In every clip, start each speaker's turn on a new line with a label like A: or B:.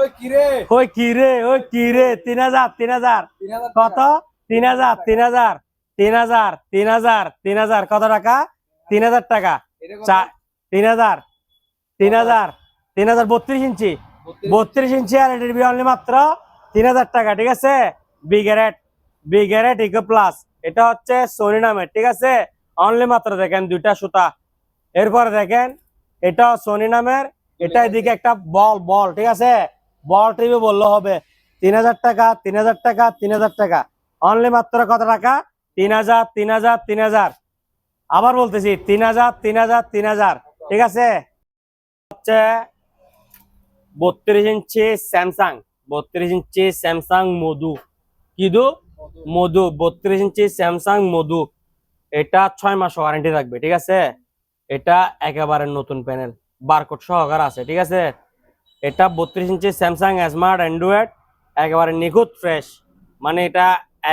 A: ওই কিরে
B: ওই কি রে? ওই কি রে? তিন হাজার তিন হাজার। কত? তিন হাজার তিন হাজার তিন হাজার তিন হাজার তিন হাজার। কত টাকা? তিন হাজার টাকা। তিন হাজার তিন হাজার তিন হাজার বত্রিশ ইঞ্চি। বত্রিশ। ইঞ্চি আর এটির অনলি মাত্র তিন হাজার টাকা ঠিক আছে? বিগ্যারেট বিগ্যারেট ইকো প্লাস এটা হচ্ছে সোনি নামের ঠিক আছে? অনলি মাত্র দেখেন দুইটা সুতা। এরপরে দেখেন এটা সোনি নামের। এটা এদিকে একটা বল বল ঠিক আছে? বল টিভি বললে হবে, তিন হাজার টাকা, তিন হাজার টাকা, তিন হাজার টাকা। অনলি মাত্র কত টাকা? তিন হাজার তিন হাজার তিন হাজার। আবার বলতেছি, তিন হাজার তিন হাজার তিন হাজার। ঠিক আছে? হচ্ছে বত্রিশ ইঞ্চি স্যামসাং, বত্রিশ ইঞ্চি স্যামসাং মধু। কি দু? মধু, বত্রিশ ইঞ্চি স্যামসাং মধু। এটা ছয় মাস ওয়ারেন্টি থাকবে, ঠিক আছে? এটা একেবারে নতুন প্যানেল বারকোড সহকার আছে, ঠিক আছে? এটা বত্রিশ ইঞ্চি স্যামসাং স্মার্ট অ্যান্ড্রয়েড একেবারে নিখুঁত ফ্রেশ মানে এটা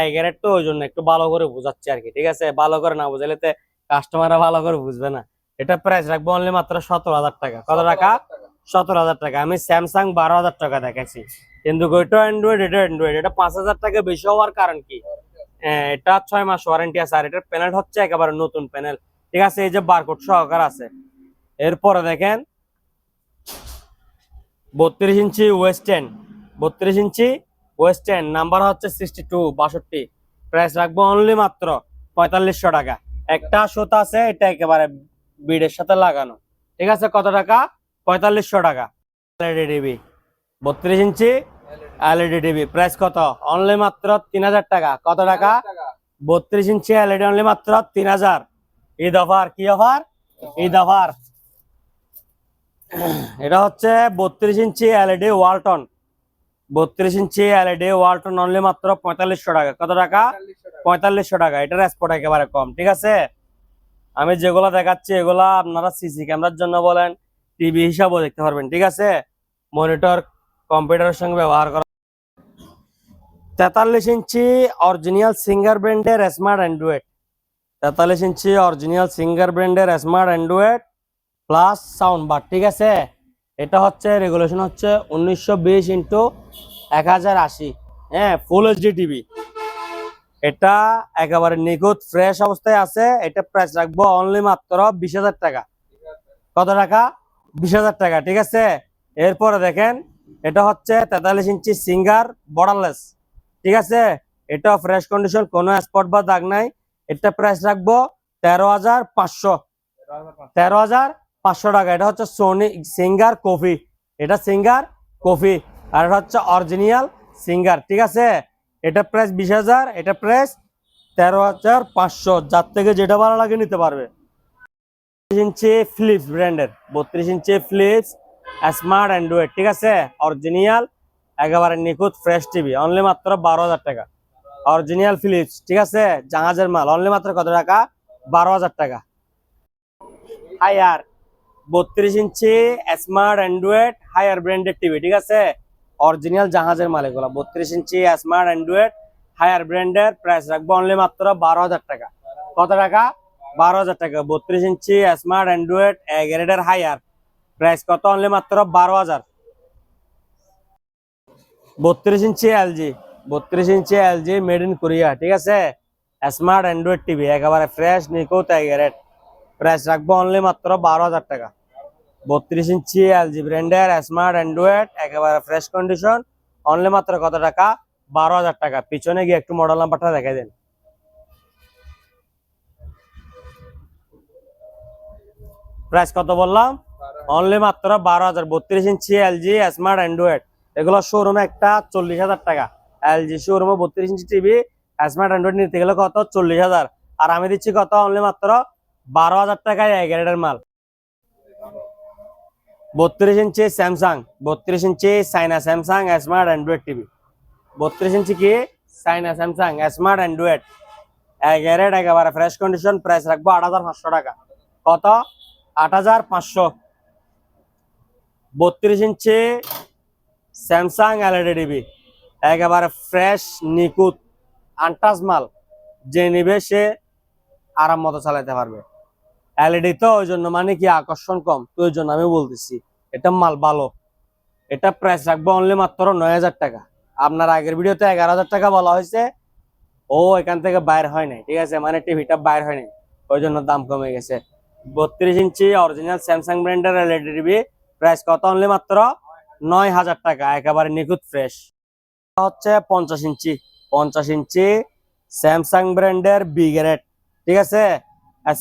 B: এগারের তো ওই জন্য একটু ভালো করে বোঝাচ্ছি আর কি ঠিক আছে? ভালো করে না বুঝাইলে তো কাস্টমাররা ভালো করে বুঝবে না। এটা প্রাইস রাখব অনলি মাত্র সতেরো হাজার টাকা। কত টাকা? সতেরো হাজার টাকা। আমি স্যামসাং বারো হাজার টাকা দেখাচ্ছি কিন্তু ওইটা অ্যান্ড্রয়েড এটা অ্যান্ড্রয়েড এটা পাঁচ হাজার টাকা বেশি হওয়ার কারণ কি? আহ, এটা ছয় মাস ওয়ারেন্টি আছে। আর এটার প্যানেল হচ্ছে একেবারে নতুন প্যানেল ঠিক আছে? এই যে বারকোড সহকার আছে। এরপরে দেখেন বত্রিশ ইঞ্চি ওয়েস্টার্ন বত্রিশ ইঞ্চি ওয়েস্টার্ন নাম্বার হচ্ছে সিক্সটি টু বাষট্টি। প্রাইস রাখব অনলি মাত্র পঁয়তাল্লিশশো টাকা। একটা সুতা আছে, এটা একেবারে বিডের সাথে লাগানো। ঠিক আছে, কত টাকা? পঁয়তাল্লিশশো টাকা। এলইডি টিভি বত্রিশ ইঞ্চি এলইডি টিভি প্রাইস কত? অনলি মাত্র তিন হাজার টাকা। কত টাকা? বত্রিশ ইঞ্চি এলইডি অনলি মাত্র তিন হাজার। ঈদ অফার কি অফার ঈদ অফার এটা হচ্ছে বত্রিশ ইঞ্চি এলইডি ওয়ালটন বত্রিশ ইঞ্চি এলইডি ওয়ালটন অনলি মাত্র পঁয়তাল্লিশশো টাকা। কত টাকা? পঁয়তাল্লিশশো টাকা। এটার স্পট একেবারে কম ঠিক আছে? আমি যেগুলা দেখাচ্ছি এগুলা আপনারা সিসি ক্যামেরার জন্য বলেন টিভি হিসাবেও দেখতে পারবেন ঠিক আছে? মনিটর কম্পিউটারের সঙ্গে ব্যবহার করা। তেতাল্লিশ ইঞ্চি অরিজিনাল সিঙ্গার ব্র্যান্ডের স্মার্ট অ্যান্ড্রয়েড তেতাল্লিশ ইঞ্চি অরিজিনাল সিঙ্গার ব্র্যান্ডের smart Android plus sound bar ঠিক আছে? এটা হচ্ছে রেগুলেশন হচ্ছে উনিশশো বিশ ইন্টু এক হাজার আশি হ্যাঁ ফুল এইচডি টিভি এটা একেবারে নিখুঁত ফ্রেশ অবস্থায় আছে। এটা প্রাইস রাখব অনলি মাত্র বিশ হাজার টাকা। কত টাকা? বিশ হাজার টাকা, ঠিক আছে? এরপরে দেখেন, এটা হচ্ছে তেতাল্লিশ ইঞ্চি সিঙ্গার বর্ডারলেস ঠিক আছে? এটা ফ্রেশ কন্ডিশন কোনো স্পট বা দাগ নাই। এটা প্রাইস রাখব তেরো হাজার পাঁচশো। তেরো হাজার পাঁচশো টাকা। এটা হচ্ছে সোনি সিঙ্গার কফি এটা সিঙ্গার কফি আর এটা হচ্ছে অরিজিনাল সিঙ্গার ঠিক আছে? এটা প্রাইস বিশ হাজার, এটা প্রাইস তেরো হাজার পাঁচশো। যার থেকে যেটা ভালো লাগে নিতে পারবে। বত্রিশ ইঞ্চি ফ্লিপস ব্র্যান্ডের বত্রিশ ইঞ্চি ফ্লিপস স্মার্ট অ্যান্ড্রয়েড ঠিক আছে? অরিজিনাল একেবারে নিখুঁত ফ্রেশ টিভি অনলি মাত্র বারো হাজার টাকা। অরিজিনাল ফিলিপস ঠিক আছে? জাহাজের মাল। অনলি মাত্র কত টাকা? বারো হাজার টাকা। হায়ার বত্রিশ ইঞ্চি স্মার্ট অ্যান্ড্রয়েড হায়ার ব্র্যান্ডের টিভি ঠিক আছে? অরিজিনাল জাহাজের মাল এগুলো বত্রিশ ইঞ্চি স্মার্ট অ্যান্ড্রয়েড হায়ার ব্র্যান্ডের প্রাইস রাখব অনলি মাত্র বারো হাজার টাকা। কত টাকা? বারো হাজার টাকা। বত্রিশ ইঞ্চি স্মার্ট অ্যান্ড্রয়েড গ্রেডের হায়ার প্রাইস কত? অনলি মাত্র বারো হাজার। বত্রিশ ইঞ্চি এলজি বত্রিশ inch LG made in Korea ঠিক আছে? স্মার্ট অ্যান্ড্রয়েড টিভি একেবারে ফ্রেশ নিখুঁত গ্রেড প্রাইস রাখব অনলি মাত্র বারো হাজার টাকা। বত্রিশ ইঞ্চি এলজি ব্র্যান্ডের স্মার্ট অ্যান্ড্রয়েড একেবারে ফ্রেশ কন্ডিশন অনলি মাত্র কত টাকা? বারো হাজার টাকা। পিছনে গিয়ে একটু মডেল নাম্বারটা দেখাই দেন। প্রাইস কত বললাম? অনলি মাত্র বারো হাজার। বত্রিশ ইঞ্চি এলজি স্মার্ট অ্যান্ড্রয়েড এগুলো শোরুমে একটা চল্লিশ হাজার টাকা। এলজি শোরুমে বত্রিশ ইঞ্চি টিভি স্মার্ট অ্যান্ড্রয়েড নিতে গেলে কত? চল্লিশ হাজার। আর আমি দিচ্ছি কত? অনলি মাত্র বারো হাজার টাকায় এগারেটের মাল। বত্রিশ ইঞ্চি স্যামসাং, বত্রিশ inch China Samsung smart Android TV. বত্রিশ ইঞ্চি কি? China Samsung smart Android. এগারেট একেবারে ফ্রেশ কন্ডিশন, প্রাইস রাখব আট হাজার পাঁচশো টাকা। কত? আট হাজার পাঁচশো। বত্রিশ ইঞ্চি স্যামসাং এলইডি টিভি। একেবারে ফ্রেশ নিকুত আনটাস মাল। যে নিবে সে আরাম মতো চালাতে পারবে। এলইডি তো ওই জন্য মানে কি আকর্ষণ কম, তো ওই জন্য আমি বলতেছি, এটা মাল ভালো। এটা প্রাইস রাখব অনলি মাত্র নয় হাজার টাকা। আপনার আগের ভিডিওতে এগারো হাজার টাকা বলা হয়েছে, ও এখান থেকে বাইর হয় নাই, ঠিক আছে? মানে টিভিটা বাইর হয় নাই ওই জন্য দাম কমে গেছে। বত্রিশ ইঞ্চি অরিজিনাল স্যামসাং ব্র্যান্ডের এলইডি টিভি প্রাইস কত? অনলি মাত্র নয় হাজার টাকা, একেবারে নিখুঁত ফ্রেশ হচ্ছে পঞ্চাশ ইঞ্চি পঞ্চাশ ইঞ্চি স্যামসাং ব্র্যান্ডের বিগ্রেড ঠিক আছে?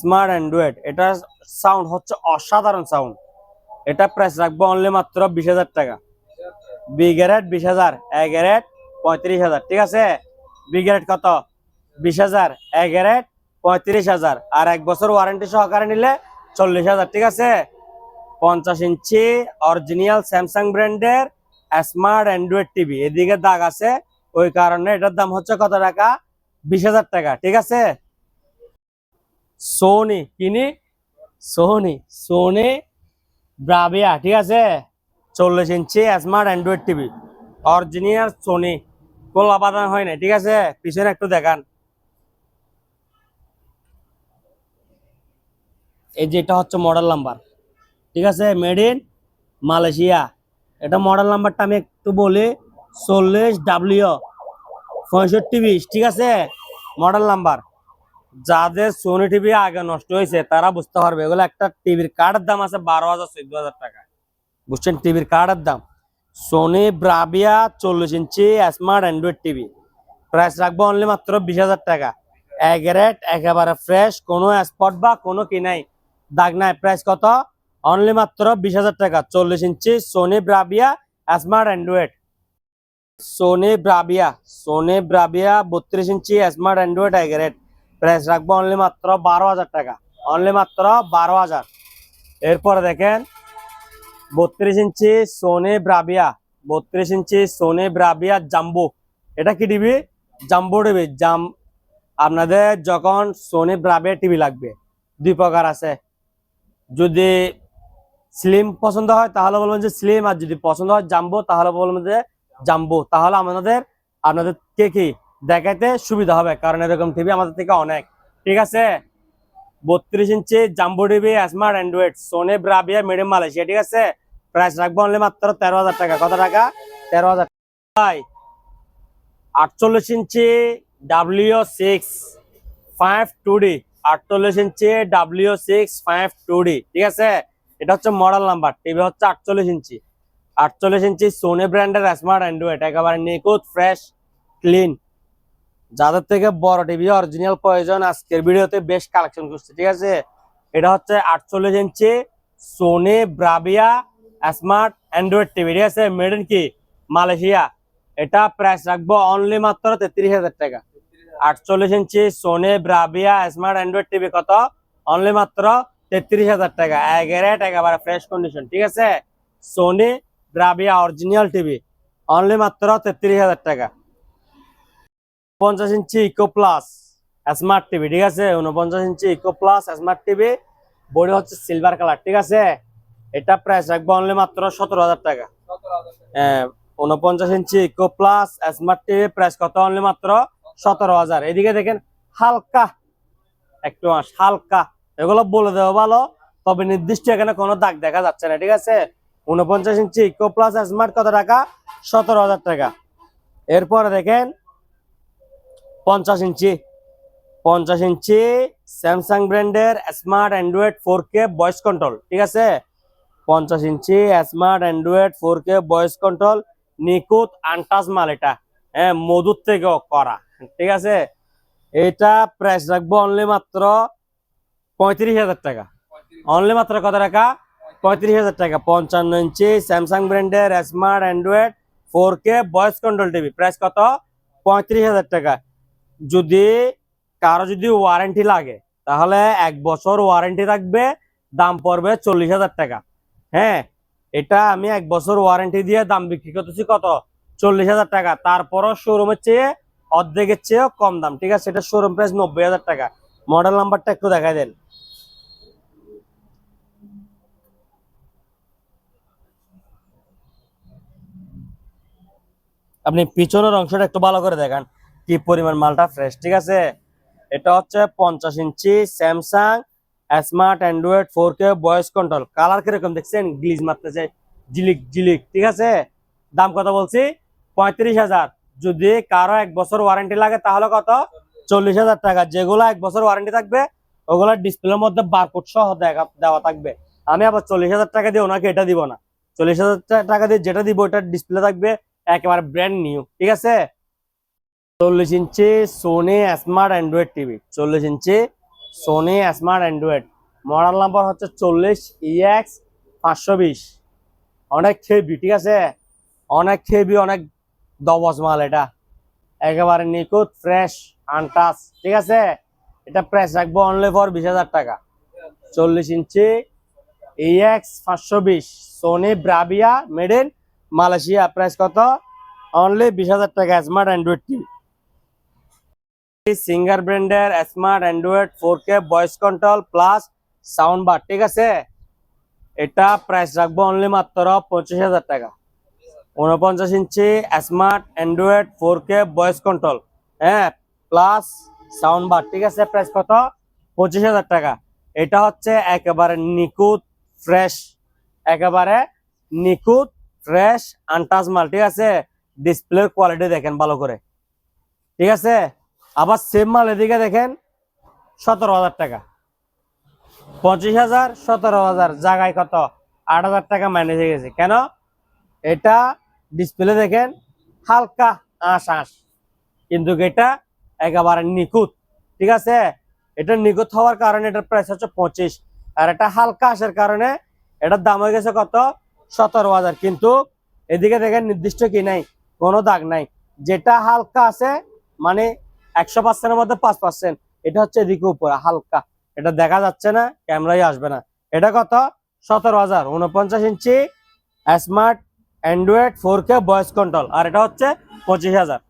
B: স্মার্ট অ্যান্ড্রয়েড এটার সাউন্ড হচ্ছে অসাধারণ সাউন্ড এটা প্রাইস রাখব অনলি মাত্র বিশ হাজার টাকা। বি গ্রেড বিশ হাজার এ গ্রেড পঁয়ত্রিশ হাজার, ঠিক আছে? বি গ্রেড কত? বিশ হাজার এ গ্রেড পঁয়ত্রিশ হাজার। আর এক বছর ওয়ারেন্টি সহকারে নিলে চল্লিশ হাজার, ঠিক আছে? পঞ্চাশ ইঞ্চি অরিজিনাল স্যামসাং ব্র্যান্ডের স্মার্ট অ্যান্ড্রয়েড টিভি এদিকে দাগ আছে, ওই কারণে এটার দাম হচ্ছে কত টাকা? বিশ হাজার টাকা, ঠিক আছে? সোনি, কিনি? সোনি সোনি, ব্রাভিয়া, ঠিক আছে? চল্লিশ inch smart Android TV original Sony কোলা বাদান হয় না ঠিক আছে? পিছনে একটু দেখান। এই যে এটা হচ্ছে মডেল নাম্বার ঠিক আছে? মেড ইন মালয়েশিয়া এটা মডেল নাম্বারটা আমি একটু বলি, চল্লিশ ডাব্লিউ পঁয়ষট্টি বিশ, ঠিক আছে? মডেল নাম্বার যাদের সোনি টিভি আগে নষ্ট হয়েছে, তারা বুঝতে পারবে, এগুলো একটা টিভির কার্ডের দাম আছে বারো হাজার, চোদ্দ হাজার টাকা। বুঝছেন? টিভির কার্ডের দাম। সোনি ব্রাভিয়া চল্লিশ inch smart Android TV price রাখব অনলি মাত্র বিশ হাজার টাকা। এক রেট একেবারে ফ্রেশ কোনো স্পট বা কোনো কি নাই। দাগ নাই। প্রাইস কত? অনলি মাত্র বিশ হাজার টাকা। চল্লিশ inch Sony Bravia smart Android Sony Bravia Sony Bravia বত্রিশ ইঞ্চি স্মার্ট অ্যান্ড্রয়েড এক প্রাইস রাখব অনলি মাত্র বারো হাজার টাকা। অনলি মাত্র বারো হাজার। এরপরে দেখেন, বত্রিশ ইঞ্চি সোনি ব্রাবিয়া, বত্রিশ ইঞ্চি সোনি ব্রাবিয়া জাম্বো। এটা কি টিভি? Jumbo TV. জাম, আপনাদের যখন সোনি ব্রাবিয়া টিভি লাগবে, দুই প্রকার আছে। যদি স্লিম পছন্দ হয়, তাহলে বলবেন যে স্লিম আর যদি পছন্দ হয় জাম্বো, তাহলে বলবেন যে জাম্বো। তাহলে আমাদের, আপনাদের কে কি? দেখাইতে সুবিধা হবে, কারণ এরকম টিভি আমাদের থেকে অনেক। ঠিক আছে? বত্রিশ inch jumbo TV smart Android Sony Bravia medium Malaysia ঠিক আছে? প্রাইস রাখব অনলি মাত্র তেরো হাজার টাকা। কত টাকা? তেরো হাজার টাকা। আটচল্লিশ inch W six five two D আটচল্লিশ inch W six five two D ঠিক আছে? এটা হচ্ছে মডেল নাম্বার টিভি হচ্ছে আটচল্লিশ ইঞ্চি। আটচল্লিশ ইঞ্চি সোনি ব্র্যান্ডের স্মার্ট অ্যান্ড্রয়েড একেবারে নিখুঁত ফ্রেশ ক্লিন যাদের থেকে বড় টিভি অরিজিনাল প্রয়োজন, আজকের ভিডিওতে বেশ কালেকশন করছে, ঠিক আছে? এটা হচ্ছে আটচল্লিশ inch Sony Bravia smart Android TV ঠিক আছে? মেড ইন কি? মালয়েশিয়া। এটা প্রাইস রাখব অনলি মাত্র তেত্রিশ হাজার টাকা। আটচল্লিশ inch Sony Bravia smart Android TV কত? অনলি মাত্র তেত্রিশ হাজার টাকা। এক রেট একেবারে ফ্রেশ কন্ডিশন ঠিক আছে? Sony Bravia original TV only মাত্র তেত্রিশ হাজার টাকা। পঞ্চাশ inch Eco Plus smart TV ঠিক আছে? উনপঞ্চাশ inch Eco Plus smart TV body হচ্ছে সিলভার কালার ঠিক আছে? এটা প্রাইস রাখব অনলি মাত্র সতেরো হাজার টাকা। হ্যাঁ, উনপঞ্চাশ inch Eco Plus smart TV price কত? অনলি মাত্র সতেরো হাজার। এদিকে দেখেন হালকা একটু আঁশ, হালকা। এগুলো বলে দেওয়া ভালো তবে নির্দিষ্ট এখানে কোনো দাগ দেখা যাচ্ছে না ঠিক আছে? উনপঞ্চাশ ইঞ্চি ইকো প্লাস স্মার্ট কত টাকা? সতেরো হাজার টাকা। এরপরে দেখেন পঞ্চাশ ইঞ্চি। পঞ্চাশ ইঞ্চি স্যামসাং ব্র্যান্ডের smart Android four K voice control ঠিক আছে? পঞ্চাশ inch smart Android four K voice control নিকুত untouch মাল এটা। হ্যাঁ মধুর থেকেও করা, ঠিক আছে? এটা প্রাইস রাখব অনলি মাত্র পঁয়ত্রিশ হাজার টাকা। অনলি মাত্র কত টাকা? পঁয়ত্রিশ হাজার টাকা। পঞ্চান্ন ইঞ্চি স্যামসাং ব্র্যান্ডের smart Android four K voice control TV price কত? পঁয়ত্রিশ হাজার টাকা। যদি কারও যদি ওয়ারেন্টি লাগে, তাহলে এক বছর ওয়ারেন্টি থাকবে, দাম পড়বে চল্লিশ হাজার টাকা। হ্যাঁ এটা আমি এক বছর ওয়ারেন্টি দিয়ে দাম বিক্রি করতেছি কত? চল্লিশ হাজার টাকা। তারপরও শোরুমের চেয়ে অর্ধেকের চেয়েও কম দাম, ঠিক আছে? এটা শোরুম প্রাইস নব্বই হাজার টাকা। মডেল নাম্বারটা একটু দেখাই দেন। আপনি পিছনের অংশটা একটু ভালো করে দেখান। কি পরিমাণ মালটা ফ্রেশ ঠিক আছে? এটা হচ্ছে পঞ্চাশ inch Samsung smart Android four K voice control colour কীরকম দেখছেন? গ্লিজ মারতেছে, জিলিক জিলিক, ঠিক আছে? দাম কত বলছি? পঁয়ত্রিশ হাজার। যদি কারও এক বছর ওয়ারেন্টি লাগে, তাহলে কত? চল্লিশ হাজার টাকা। যেগুলো এক বছর ওয়ারেন্টি থাকবে, ওগুলো ডিসপ্লের মধ্যে বারকোড সহ দেখা- দেওয়া থাকবে। আমি আবার চল্লিশ হাজার টাকা দিয়ে ওনাকে এটা দিব না? চল্লিশ হাজার টাকা দিয়ে যেটা দিব ওটার ডিসপ্লে থাকবে, একেবারে ব্র্যান্ড নিউ ঠিক আছে? চল্লিশ inch Sony smart Android TV চল্লিশ inch Sony smart Android model number হচ্ছে চল্লিশ ইএক্স পাঁচশো বিশ। অনেক খেবি ঠিক আছে? অনেক খেবি অনেক দবজ মাল এটা। একেবারে নিখুঁত ফ্রেশ আনটাস ঠিক আছে? এটা প্রাইস রাখব অনলি ফর বিশ হাজার টাকা। চল্লিশ ইঞ্চি ইএক্স পাঁচশো বিশ Sony Bravia made in Malaysia price কত? অনলি বিশ হাজার টাকা স্মার্ট অ্যান্ড্রয়েড টিভি সিঙ্গার ব্র্যান্ডের smart Android four K voice control plus sound bar ঠিক আছে? এটা প্রাইস রাখব অনলি মাত্র পঁচিশ হাজার টাকা। উনপঞ্চাশ inch smart Android four K voice control হ্যাঁ? প্লাস সাউন্ড বার ঠিক আছে? প্রাইস কত? পঁচিশ হাজার টাকা। এটা হচ্ছে একেবারে নিখুঁত ফ্রেশ একেবারে নিখুঁত ফ্রেশ আনটাচ মাল, ঠিক আছে? ডিসপ্লের কোয়ালিটি দেখেন ভালো করে। ঠিক আছে? আবার সেম মাল এদিকে দেখেন, সতেরো হাজার টাকা। পঁচিশ হাজার, সতেরো হাজার, জায়গায় কত? আট হাজার টাকা মাইনাস হয়ে গেছে। কেন? এটা ডিসপ্লে দেখেন, হালকা আঁশ আঁশ কিন্তু এটা একেবারে নিখুঁত। ঠিক আছে? এটা নিখুঁত হওয়ার কারণে এটার প্রাইস হচ্ছে পঁচিশ। আর এটা হালকা আসার কারণে এটার দাম হয়ে গেছে কত? সতেরো হাজার। কিন্তু এদিকে দেখেন, নির্দিষ্ট কি নাই? কোনো দাগ নাই। যেটা হালকা আছে মানে একশো পার্সেন্টের মধ্যে পাঁচ পার্সেন্ট এটা হচ্ছে এদিকে উপরে, হালকা। এটা দেখা যাচ্ছে না ক্যামেরাই আসবে না। এটা কত? সতেরো হাজার উনপঞ্চাশ inch smart Android four K voice control আর এটা হচ্ছে পঁচিশ হাজার।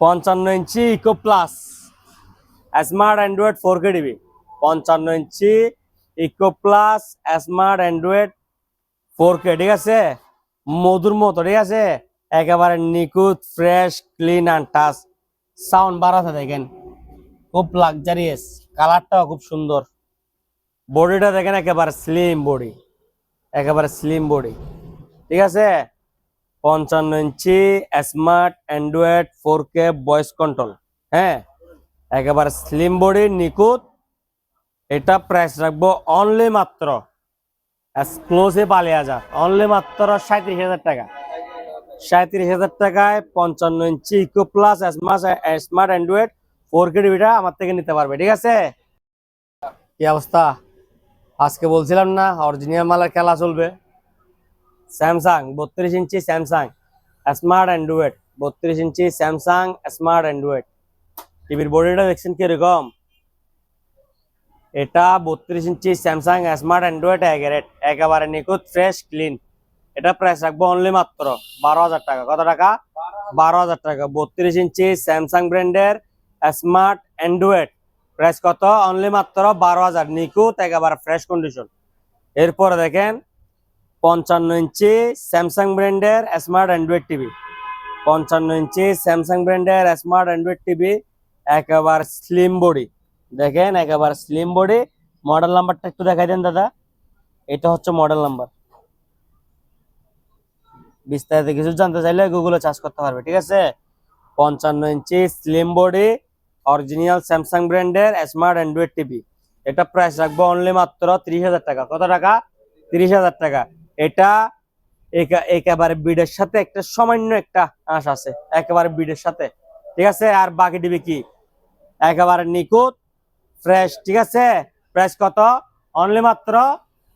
B: পঞ্চান্ন inch Eco Plus smart Android four K DB পঞ্চান্ন inch Eco Plus smart Android four K ঠিক আছে? মধুর মতো, ঠিক আছে? একেবারে নিখুঁত fresh clean and touch sound বাড়াতে দেখেন। খুব লাক্সারিয়াস কালারটাও খুব সুন্দর। বডিটা দেখেন একেবারে স্লিম বডি একেবারে স্লিম বডি ঠিক আছে? পঞ্চান্ন inch smart Android four K voice control হ্যাঁ? একেবারে স্লিম বডি নিখুঁত। এটা প্রাইস রাখব অনলি মাত্র। এক্সক্লুসিভ আলি হাজার অনলি মাত্র সাঁত্রিশ হাজার টাকা। সাঁত্রিশ হাজার টাকায় পঞ্চান্ন ইঞ্চি Eco Plus smart Android four K টিভিটা আমার থেকে নিতে পারবে, ঠিক আছে? কি অবস্থা? আজকে বলছিলাম না অরিজিনাল মালের খেলা চলবে। স্যামসাং বত্রিশ ইঞ্চি স্যামসাং স্মার্ট অ্যান্ড্রয়েড বত্রিশ ইঞ্চি স্যামসাং স্মার্ট অ্যান্ড্রয়েড টিভির বডিটা দেখছেন কীরকম? এটা বত্রিশ ইঞ্চি স্যামসাং স্মার্ট অ্যান্ড্রয়েড একেবারে নিখুঁত ফ্রেশ ক্লিন এটা প্রাইস রাখব অনলি মাত্র বারো হাজার টাকা। কত টাকা? বারো হাজার টাকা। বত্রিশ ইঞ্চি স্যামসাং ব্র্যান্ডের স্মার্ট অ্যান্ড্রয়েড প্রাইস কত? অনলি মাত্র বারো হাজার। নিখুঁত, একেবারে ফ্রেশ কন্ডিশন এরপরে দেখেন, পঞ্চান্ন ইঞ্চি স্যামসাং ব্র্যান্ডের স্মার্ট অ্যান্ড্রয়েড টিভি পঞ্চান্ন ইঞ্চি স্যামসাং ব্র্যান্ডের স্মার্ট অ্যান্ড্রয়েড টিভি একেবারে স্লিম বডি দেখেন, একেবারে স্লিম বডি মডেল নাম্বারটা একটু দেখাই দেন, দাদা। এটা হচ্ছে মডেল নাম্বার বিস্তারিত কিছু জানতে চাইলে গুগলে চার্জ করতে পারবে, ঠিক আছে? পঞ্চান্ন ইঞ্চি স্লিম বডি অরিজিনাল স্যামসাং ব্র্যান্ডের স্মার্ট অ্যান্ড্রয়েড টিভি এটা প্রাইস রাখব অনলি মাত্র তিরিশ হাজার টাকা। কত টাকা? তিরিশ হাজার টাকা। এটা একেবারে বিডের সাথে একটা সামান্য একটা আঁশ আছে, একেবারে বিডের সাথে, ঠিক আছে? আর বাকি টিভি কি? একেবারে নিখুঁত ফ্রেশ ঠিক আছে? প্রাইস কত? অনলি মাত্র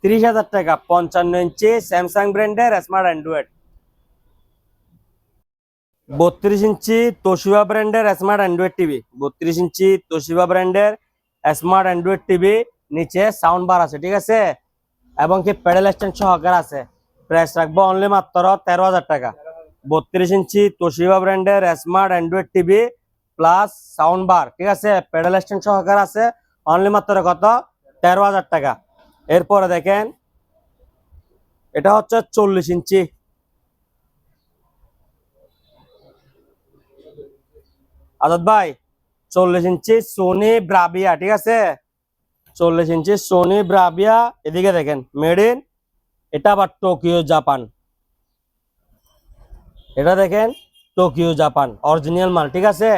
B: তিরিশ হাজার টাকা। পঞ্চান্ন ইঞ্চি স্যামসাং ব্র্যান্ডের স্মার্ট অ্যান্ড্রয়েড বত্রিশ ইঞ্চি তোশিবা ব্র্যান্ডের স্মার্ট অ্যান্ড্রয়েড টিভি বত্রিশ ইঞ্চি তোশিবা ব্র্যান্ডের স্মার্ট অ্যান্ড্রয়েড টিভি নিচে সাউন্ড বার আছে, ঠিক আছে? এবং কি প্যাডেল স্ট্যান্ড সহকারে আছে। প্রাইস রাখব অনলি মাত্র তেরো হাজার টাকা। বত্রিশ ইঞ্চি তোশিবা ব্র্যান্ডের smart Android TV plus sound bar ঠিক আছে? প্যাডেল স্ট্যান্ড সহকারে আছে অনলি মাত্র কত? তেরো হাজার টাকা। এরপরে দেখেন, এটা হচ্ছে চল্লিশ ইঞ্চি। আজাদ ভাই, চল্লিশ ইঞ্চি সোনি ব্রাবিয়া, ঠিক আছে? চল্লিশ ইঞ্চি সোনি ব্রাবিয়া, এদিকে দেখেন মেড ইন এটা আবার টোকিও, জাপান। এটা দেখেন, টোকিও, জাপান অরিজিনাল মাল, ঠিক আছে?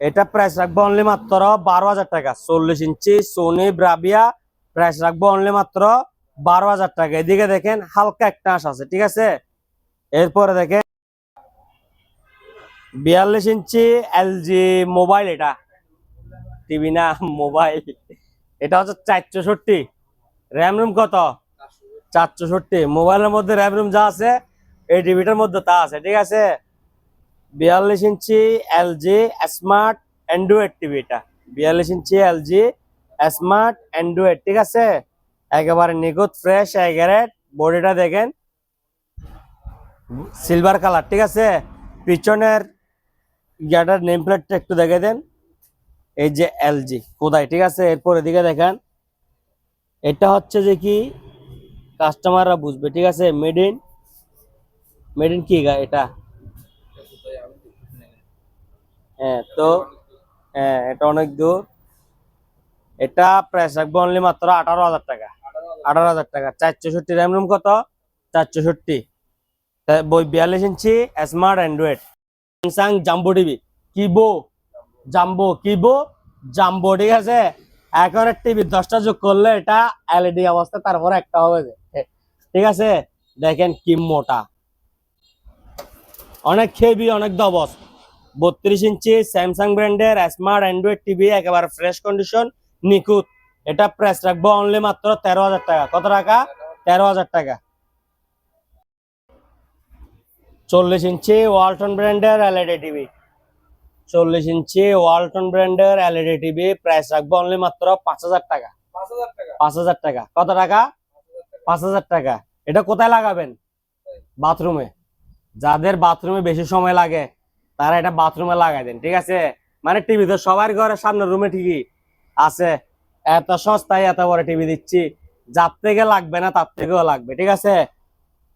B: এটা প্রাইস রাখব অনলি মাত্র বারো হাজার টাকা। চল্লিশ ইঞ্চি সোনি ব্রাবিয়া প্রাইস রাখব অনলি মাত্র বারো হাজার টাকা। এদিকে দেখেন, হালকা একটা আঁশ আছে, ঠিক আছে? এরপরে দেখেন বিয়াল্লিশ ইঞ্চি এলজি মোবাইল এটা। টিভি না, মোবাইল। এটা হচ্ছে চারশোষট্টি র্যাম রুম কত? চারশোষট্টি মোবাইলের মধ্যে র্যাম রুম যা আছে, এই টিভিটার মধ্যে তা আছে, ঠিক আছে? বিয়াল্লিশ ইঞ্চি এলজি স্মার্ট অ্যান্ড্রয়েড টিভি এটা। বিয়াল্লিশ ইঞ্চি এলজি স্মার্ট অ্যান্ড্রয়েড, ঠিক আছে? একেবারে নিখুঁত, ফ্রেশ এগারেট বডিটা দেখেন, সিলভার কালার, ঠিক আছে? পিছনের গ্যাটার নেম প্লেটটা একটু দেখে দেন। এই যে এলজি কোথায়? ঠিক আছে? এরপর এদিকে দেখেন। এটা হচ্ছে যে কি? কাস্টমাররা বুঝবে, ঠিক আছে? মেড ইন মেড ইন কি এটা? হ্যাঁ তো হ্যাঁ এটা অনেক দূর। এটা প্রাইস রাখব অনলি মাত্র আঠারো হাজার টাকা। আঠারো হাজার টাকা। চারশোষট্টি র্যাম রুম কত? চারশোষট্টি বই বিয়াল্লিশ ইঞ্চি smart Android Samsung jumbo TV. কিবো jumbo কিবো জাম্বো, ঠিক আছে? এখন টিভি দশটা যোগ করলে এটা এলইডি অবস্থা, তারপরে একটা হবে ঠিক আছে? দেখেন কি মোটা। অনেক খেবি অনেক দবস বত্রিশ ইঞ্চি স্যামসাং ব্র্যান্ডের স্মার্ট অ্যান্ড্রয়েড টিভি, একেবারে ফ্রেশ কন্ডিশন নিখুঁত। এটা প্রাইস রাখব অনলি মাত্র তেরো হাজার টাকা। কত টাকা? তেরো হাজার টাকা। চল্লিশ ইঞ্চি ওয়ালটন ব্র্যান্ডের এলইডি টিভি। চল্লিশ ইঞ্চি ওয়ালটন ব্র্যান্ডের এলইডি টিভি প্রাইস রাখব অনলি মাত্র পাঁচ হাজার টাকা। পাঁচ হাজার টাকা। কত টাকা? পাঁচ হাজার টাকা। এটা কোথায় লাগাবেন? বাথরুমে। যাদের বাথরুমে বেশি সময় লাগে তারা এটা বাথরুমে লাগাই দেন ঠিক আছে? মানে টিভি তো সবার ঘরে সামনের রুমে ঠিকই আছে। এত সস্তায় এত বড় টিভি দিচ্ছি। যার থেকে লাগবে না তার থেকেও লাগবে ঠিক আছে?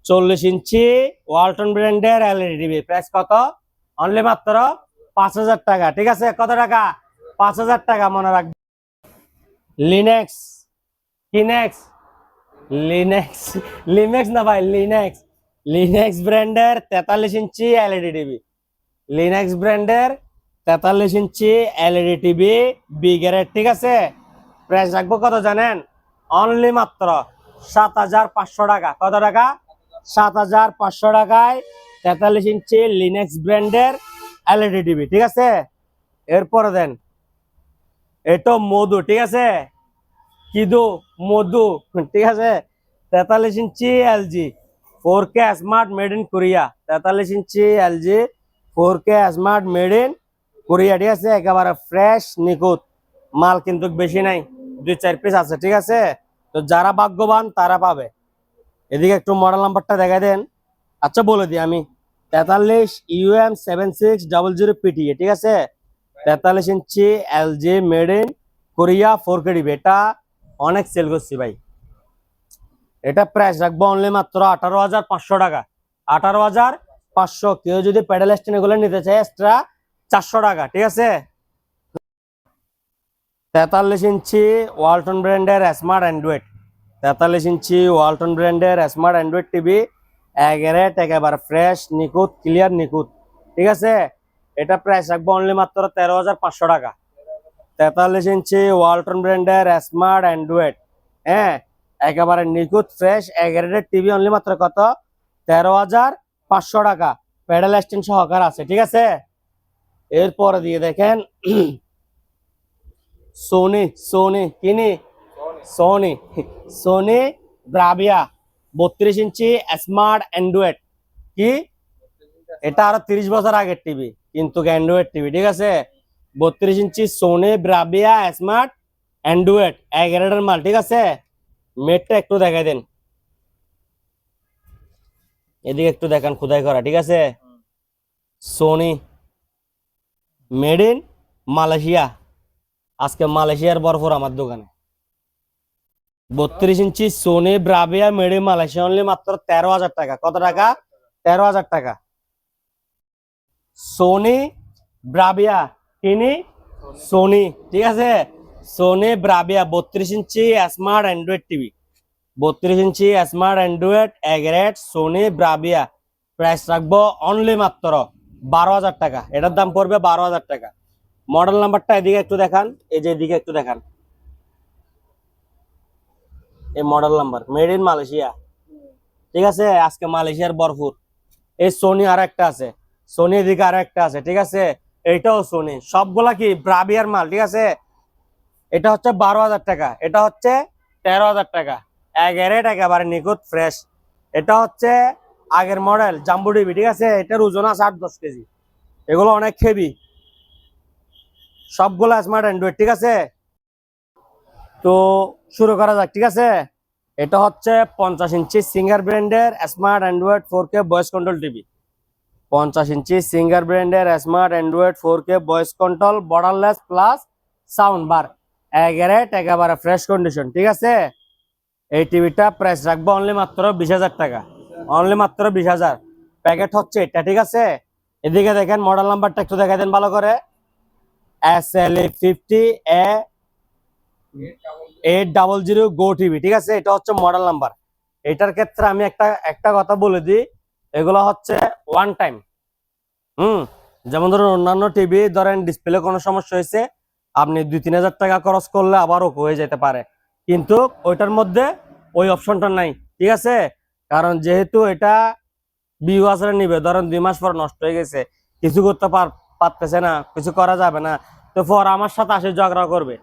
B: চল্লিশ ইঞ্চি ওয়ালটন ব্র্যান্ডের এলইডি টিভি। প্রাইস কত? অনলি মাত্র পাঁচ হাজার টাকা। ঠিক আছে? কত টাকা? পাঁচ হাজার টাকা মনে রাখবে। লিনেক্স কিনেক্স লিনেক্স লিনেক্স না ভাই লিনেক্স লিনেক্স ব্র্যান্ডের তেতাল্লিশ ইঞ্চি এলইডি টিভি। লিনেক্স ব্র্যান্ডের তেতাল্লিশ ইঞ্চি এলইডি টিভি বিগের ঠিক আছে? প্রাইস রাখব কত জানেন? অনলি মাত্র সাত হাজার পাঁচশো টাকা। কত টাকা? সাত হাজার পাঁচশো টাকায় তেতাল্লিশ ইঞ্চি লিনেক্স ব্র্যান্ডের এলইডি টিভি ঠিক আছে? এরপরে দেন, এটা মধু, ঠিক আছে? কিদু, মধু, ঠিক আছে? তেতাল্লিশ ইঞ্চি LG four K smart made in Korea তেতাল্লিশ ইঞ্চি LG four K smart made in Korea ঠিক আছে? একেবারে ফ্রেশ নিখুঁত, মাল কিন্তু বেশি নাই, দুই চার পিস আছে, ঠিক আছে? তো যারা ভাগ্যবান, তারা পাবে। এদিকে একটু মডেল নাম্বারটা দেখা দেন। আচ্ছা বলে দিই আমি। তেতাল্লিশ UM seven six double zero PTA ঠিক আছে? তেতাল্লিশ ইঞ্চি L LG made in Korea four K DB এটা অনেক সেল করছি ভাই। এটা প্রাইস রাখব অনলি মাত্র আঠারো হাজার পাঁচশো টাকা। আঠারো হাজার পাঁচশো, কেউ যদি প্যাডেল স্ট্যান্ড এগুলো নিতে চায় এক্সট্রা চারশো টাকা, ঠিক আছে? তেতাল্লিশ ইঞ্চি ওয়ালটন ব্র্যান্ডের স্মার্ট অ্যান্ড্রয়েড তেতাল্লিশ ইঞ্চি ওয়ালটন ব্র্যান্ডের স্মার্ট অ্যান্ড্রয়েড টিভি একেবারে একেবারে ফ্রেশ নিখুঁত ক্লিয়ার নিখুঁত। ঠিক আছে? এটা প্রাইস রাখব অনলি মাত্র তেরো হাজার পাঁচশো টাকা। তেতাল্লিশ ইঞ্চি ওয়ালটন ব্র্যান্ডের স্মার্ট অ্যান্ড্রয়েড হ্যাঁ? একেবারে নিখুঁত ফ্রেশ এগারেটের টিভি অনলি মাত্র কত? তেরো হাজার পাঁচশো টাকা। প্যাডেল স্ট্যান্ড সহকার আছে, ঠিক আছে? এরপরে দিয়ে দেখেন সোনি সোনি কিনি সোনি সোনি ব্রাভিয়া বত্রিশ ইঞ্চি স্মার্ট অ্যান্ড্রয়েড কি? এটা আরও তিরিশ বছর আগের টিভি, কিন্তু অ্যান্ড্রয়েড টিভি, ঠিক আছে? বত্রিশ ইঞ্চি সোনি ব্রাভিয়া স্মার্ট অ্যান্ড্রয়েড এগারোটার মাল, ঠিক আছে? মেটটা একটু দেখাই দেন। এদিকে একটু দেখান খুদাই করা, ঠিক আছে? সোনি মেড ইন মালয়েশিয়া আজকে মালয়েশিয়ার বরফর আমার দোকানে। বত্রিশ ইঞ্চি Sony, Bravia made Malaysia only মাত্র তেরো হাজার টাকা। কত টাকা? তেরো হাজার টাকা। সোনি, ব্রাভিয়া, কিনি? সোনি, ঠিক আছে? সোনি, ব্রাভিয়া, বত্রিশ ইঞ্চি স্মার্ট অ্যান্ড্রয়েড টিভি বত্রিশ ইঞ্চি স্মার্ট অ্যান্ড্রয়েড এগারেট সোনি, ব্রাভিয়া। প্রাইস রাখব অনলি মাত্র বারো হাজার টাকা। এটার দাম পড়বে বারো হাজার টাকা। মডেল নাম্বারটা এদিকে একটু দেখান। এই যে এদিকে একটু দেখান। এই model number made in Malaysia ঠিক আছে? আজকে মালয়েশিয়ার বরফুর। এই সোনি আর একটা আছে। সোনি এদিকে আর একটা আছে, ঠিক আছে? এইটাও সোনি সবগুলা কি ব্রাভিয়ার মাল, ঠিক আছে? এটা হচ্ছে বারো হাজার টাকা। এটা হচ্ছে তেরো হাজার টাকা। এগারেট একেবারে নিখুঁত ফ্রেশ এটা হচ্ছে আগের মডেল জাম্বু টিভি ঠিক আছে? এটার ওজন আছে আট দশ কেজি। এগুলো অনেক হেভি সবগুলো স্মার্ট অ্যান্ড্রয়েড ঠিক আছে? তো শুরু করা যাক, ঠিক আছে? এটা হচ্ছে পঞ্চাশ ইঞ্চি সিঙ্গার ব্র্যান্ডের smart Android four K voice control TV পঞ্চাশ ইঞ্চি সিঙ্গার ব্র্যান্ডের smart Android four K voice control borderless plus sound bar এগারেট একেবারে ফ্রেশ কন্ডিশন ঠিক আছে? এই টিভিটা প্রাইস রাখব অনলি মাত্র বিশ হাজার টাকা। অনলি মাত্র বিশ হাজার। প্যাকেট হচ্ছে এটা, ঠিক আছে? এদিকে দেখেন মডেল নাম্বারটা একটু দেখা দেন ভালো করে। S L A fifty A eight double zero go TV ঠিক আছে? এটা হচ্ছে মডেল নাম্বার এটার ক্ষেত্রে আমি একটা একটা কথা বলে দিই। এগুলো হচ্ছে ওয়ান টাইম হুম? যেমন ধরুন, অন্যান্য টিভি ধরেন ডিসপ্লে কোনো সমস্যা হয়েছে, আপনি দুই, তিন হাজার টাকা খরচ করলে আবার ওকে হয়ে যেতে পারে। কিন্তু ওইটার মধ্যে ওই অপশনটা নাই, ঠিক আছে? কারণ যেহেতু এটা বিউ আসলে নিবে, ধরেন দুই মাস পর নষ্ট হয়ে গেছে, কিছু করতে পারতেছে না, কিছু করা যাবে না। তো পর আমার সাথে আসে, ঝগড়া করবে।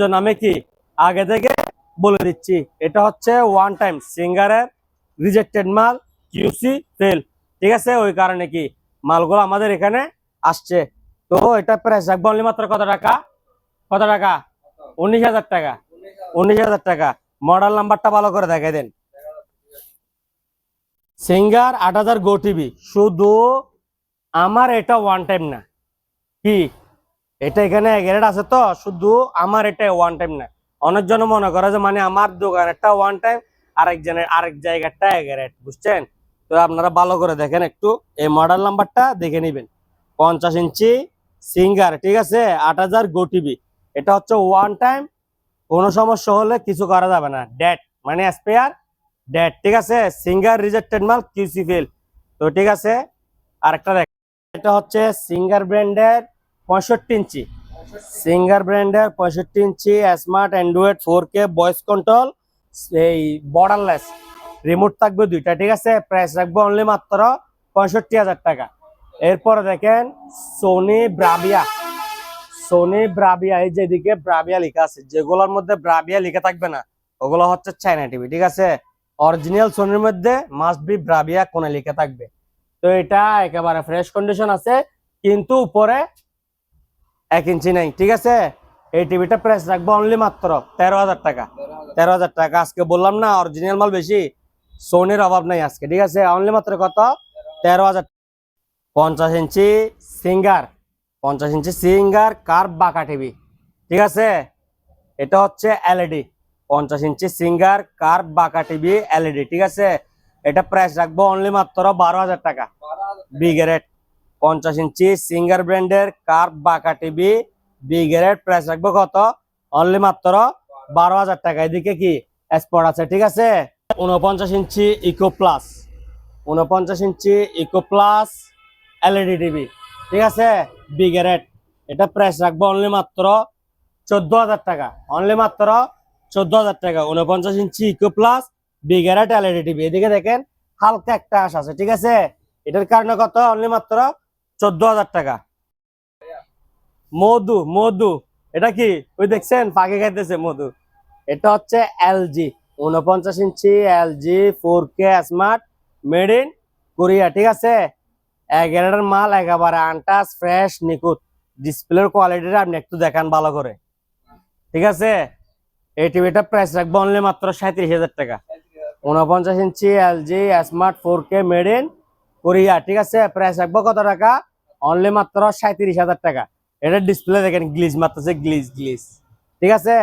B: জন্য আমি কি? আগে থেকে বলে দিচ্ছি। এটা হচ্ছে ওয়ান টাইম সিঙ্গারের রিজেক্টেড মাল কিউসি ফেল ঠিক আছে? ওই কারণে কি? মালগুলো আমাদের এখানে আসছে। তো এটা প্রাইস রাখব only মাত্র কত টাকা? কত টাকা? উনিশ হাজার টাকা। উনিশ হাজার টাকা। মডেল নাম্বারটা ভালো করে দেখাই দেন। সিঙ্গার আট হাজার গো টিভি শুধু আমার এটা ওয়ান টাইম না। কি? এটা এখানে গ্যারেট আছে তো, শুধু আমার এটা ওয়ান টাইম না। অনেকজন মনে করে যে মানে আমার দোকানেরটা ওয়ান টাইম আরেকজনের আরেক জায়গাটা গ্যারেট, বুঝছেন? তো আপনারা ভালো করে দেখেন একটু, এই মডেল নাম্বারটা দেখে নেবেন। পঞ্চাশ ইঞ্চি সিঙ্গার, ঠিক আছে? আট হাজার গো টিভি এটা হচ্ছে ওয়ান টাইম কোনো সমস্যা হলে কিছু করা যাবে না। ডেট মানে স্পেয়ার ডেট ঠিক আছে? সিঙ্গার রিজেক্টেড মাল কিউসি ফেল তো ঠিক আছে, আরেকটা দেখ এটা হচ্ছে সিঙ্গার ব্র্যান্ডের পঁয়ষট্টি ইঞ্চি। সিঙ্গার ব্র্যান্ডের পঁয়ষট্টি ইঞ্চি smart Android four K voice control এই বর্ডারলেস রিমোট থাকবে দুইটা, ঠিক আছে? প্রাইস রাখব অনলি মাত্র পঁয়ষট্টি হাজার টাকা। এরপর দেখেন সোনি ব্রাবিয়া সোনি ব্রাভিয়া এই যেদিকে ব্রাবিয়া লেখা আছে, যেগুলোর মধ্যে ব্রাবিয়া লেখা থাকবে না, ওগুলো হচ্ছে চাইনা টিভি ঠিক আছে? অরিজিনাল সোনির মধ্যে মাস্ট বি ব্রাবিয়া কোনে লেখা থাকবে। তো এটা একেবারে ফ্রেশ কন্ডিশন আছে, কিন্তু উপরে এক ইঞ্চি নাই, ঠিক আছে? এই টিভিটা প্রাইস রাখব অনলি মাত্র তেরো হাজার টাকা। তেরো হাজার টাকা। আজকে বললাম না অরিজিনাল মাল বেশি। সোনির অভাব নাই আজকে, ঠিক আছে? অনলি মাত্র কত? তেরো হাজার পঞ্চাশ ইঞ্চি সিঙ্গার। পঞ্চাশ ইঞ্চি সিঙ্গার কার বাঁকা টিভি, ঠিক আছে? এটা হচ্ছে এলইডি। পঞ্চাশ ইঞ্চি সিঙ্গার কার বাঁকা টিভি, এলইডি, ঠিক আছে? এটা প্রাইস রাখব অনলি মাত্র বারো হাজার টাকা। বিগ্রেড পঞ্চাশ ইঞ্চি সিঙ্গার ব্র্যান্ডের কার বাঁকা টিভি বিগ্রেড প্রাইস রাখব কত? অনলি মাত্র বারো হাজার টাকা। এদিকে কি? স্পট আছে, ঠিক আছে? উনপঞ্চাশ ইঞ্চি ইকো প্লাস উনপঞ্চাশ ইঞ্চি ইকো প্লাস এলইডি টিভি ঠিক আছে? বিগ্রেড এটা প্রাইস রাখব অনলি মাত্র চোদ্দ হাজার টাকা। অনলি মাত্র চোদ্দ হাজার টাকা। উনপঞ্চাশ ইঞ্চি Eco Plus B grade LED TV এদিকে দেখেন, হালকা একটা আশ আছে, ঠিক আছে? এটার কারণে কত? অনলি মাত্র চোদ্দ হাজার টাকা। মধু মধু। এটা কি? ওই দেখছেন? ফাঁকে খাইতেছে মধু। এটা হচ্ছে এলজি উনপঞ্চাশ ইঞ্চি LG four K smart, made in Korea, ঠিক আছে? এগারোটার মাল, একেবারে আনটাস ফ্রেশ, নিখুঁত। ডিসপ্লের কোয়ালিটিটা আপনি একটু দেখান ভালো করে। ঠিক আছে? এই টিভিটা প্রাইস রাখব অনলি মাত্র সাঁত্রিশ হাজার টাকা। উনপঞ্চাশ ইঞ্চি LG smart, four K, made in Korea, ঠিক আছে? প্রাইস রাখব কত টাকা? অনলি মাত্র সাঁত্রিশ হাজার টাকা। এটা ডিসপ্লে দেখেন গ্লিজ মারতেছে গ্লিজ গ্লিজ ঠিক আছে?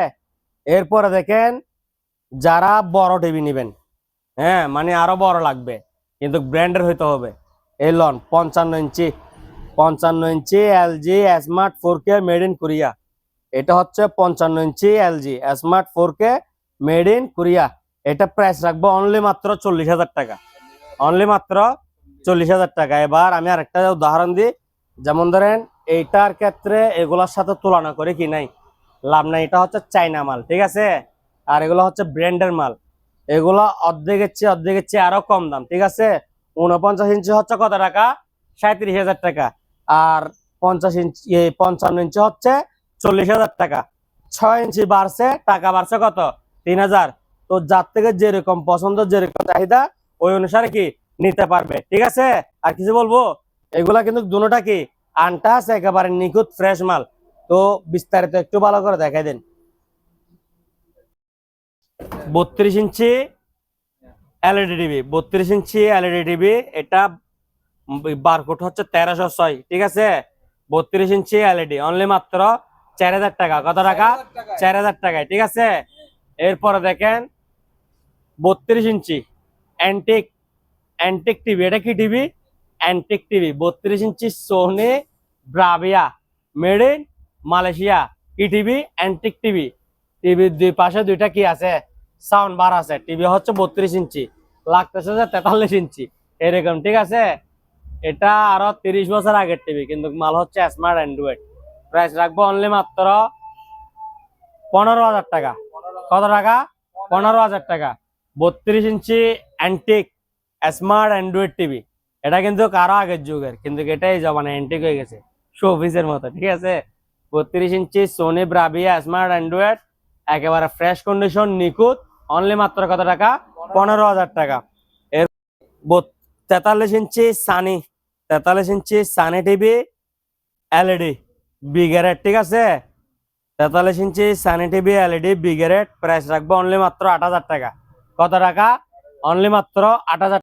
B: এরপরে দেখেন, যারা বড় টিভি নেবেন। হ্যাঁ মানে আরও বড় লাগবে। কিন্তু ব্র্যান্ডের হইতে হবে। এই লন, পঞ্চান্ন ইঞ্চি। পঞ্চান্ন ইঞ্চি LG smart four K made in Korea এটা হচ্ছে পঞ্চান্ন ইঞ্চি LG smart four K made in Korea এটা প্রাইস রাখব অনলি মাত্র চল্লিশ হাজার টাকা। অনলি মাত্র চল্লিশ হাজার টাকা। এবার আমি আরেকটা উদাহরণ দিই। যেমন ধরেন এইটার ক্ষেত্রে এগুলোর সাথে তুলনা করে কি নাই? লাভ নাই, এটা হচ্ছে চাইনা মাল, ঠিক আছে? আর এগুলো হচ্ছে ব্র্যান্ডের মাল। এগুলো অর্ধেকের চেয়ে অর্ধেকের চেয়ে আরও কম দাম, ঠিক আছে? উনপঞ্চাশ ইঞ্চি হচ্ছে কত টাকা? সাঁত্রিশ হাজার টাকা। আর পঞ্চাশ ইঞ্চি পঞ্চান্ন ইঞ্চি হচ্ছে চল্লিশ হাজার টাকা। ছয় ইঞ্চি বাড়ছে, টাকা বাড়ছে কত? তিন হাজার। তো যার থেকে যেরকম পছন্দ, যেরকম চাহিদা, ওই অনুসারে কি নিতে পারবে, ঠিক আছে? আর কিছু বলব? এগুলা কিন্তু দুটোটা কি? আনটাস একেবারে নিখুঁত ফ্রেশ মাল। তো বিস্তারিত একটু ভালো করে দেখাই দেন। বত্রিশ ইঞ্চি এলইডি টিভি বত্রিশ ইঞ্চি এলইডি টিভি এটা বারকোড হচ্ছে তেরোশো ছয় ঠিক আছে? বত্রিশ ইঞ্চি এলইডি অনলি মাত্র চার হাজার টাকা। কত টাকা? চার হাজার টাকায় ঠিক আছে? এরপরে দেখেন বত্রিশ ইঞ্চি অ্যান্টিক অ্যান্টিক টিভি এটা কি টিভি? অ্যান্টিক টিভি বত্রিশ ইঞ্চি Sony Bravia made in Malaysia কি টিভি অ্যান্টিক টিভি টিভির দুই পাশে দুইটা কি আছে সাউন্ড বার আছে। টিভি হচ্ছে বত্রিশ ইঞ্চি, লাগতেছে যে তেতাল্লিশ ইঞ্চি। এরকম, ঠিক আছে? এটা আরও তিরিশ বছর আগের টিভি কিন্তু মাল হচ্ছে স্মার্ট অ্যান্ড্রয়েড প্রাইস রাখব অনলি মাত্র পনেরো হাজার টাকা। কত টাকা? পনেরো হাজার টাকা। বত্রিশ ইঞ্চি অ্যান্টিক স্মার্ট অ্যান্ড্রয়েড টিভি এটা কিন্তু কারও আগের যুগের, কিন্তু এটাই জমানে অ্যান্টিক হয়ে গেছে। শো অফিসের মতো, ঠিক আছে? বত্রিশ ইঞ্চি সোনি ব্রাভিয়া স্মার্ট অ্যান্ড্রয়েড একেবারে ফ্রেশ কন্ডিশন নিখুঁত অনলি মাত্র কত টাকা? পনেরো হাজার টাকা। এর তেতাল্লিশ ইঞ্চি সানি তেতাল্লিশ ইঞ্চি Sunny TV LED B grade ঠিক আছে? তেতাল্লিশ ইঞ্চি Sunny TV LED B grade price রাখব অনলি মাত্র আট হাজার টাকা। কত টাকা? অনলি মাত্র আট হাজার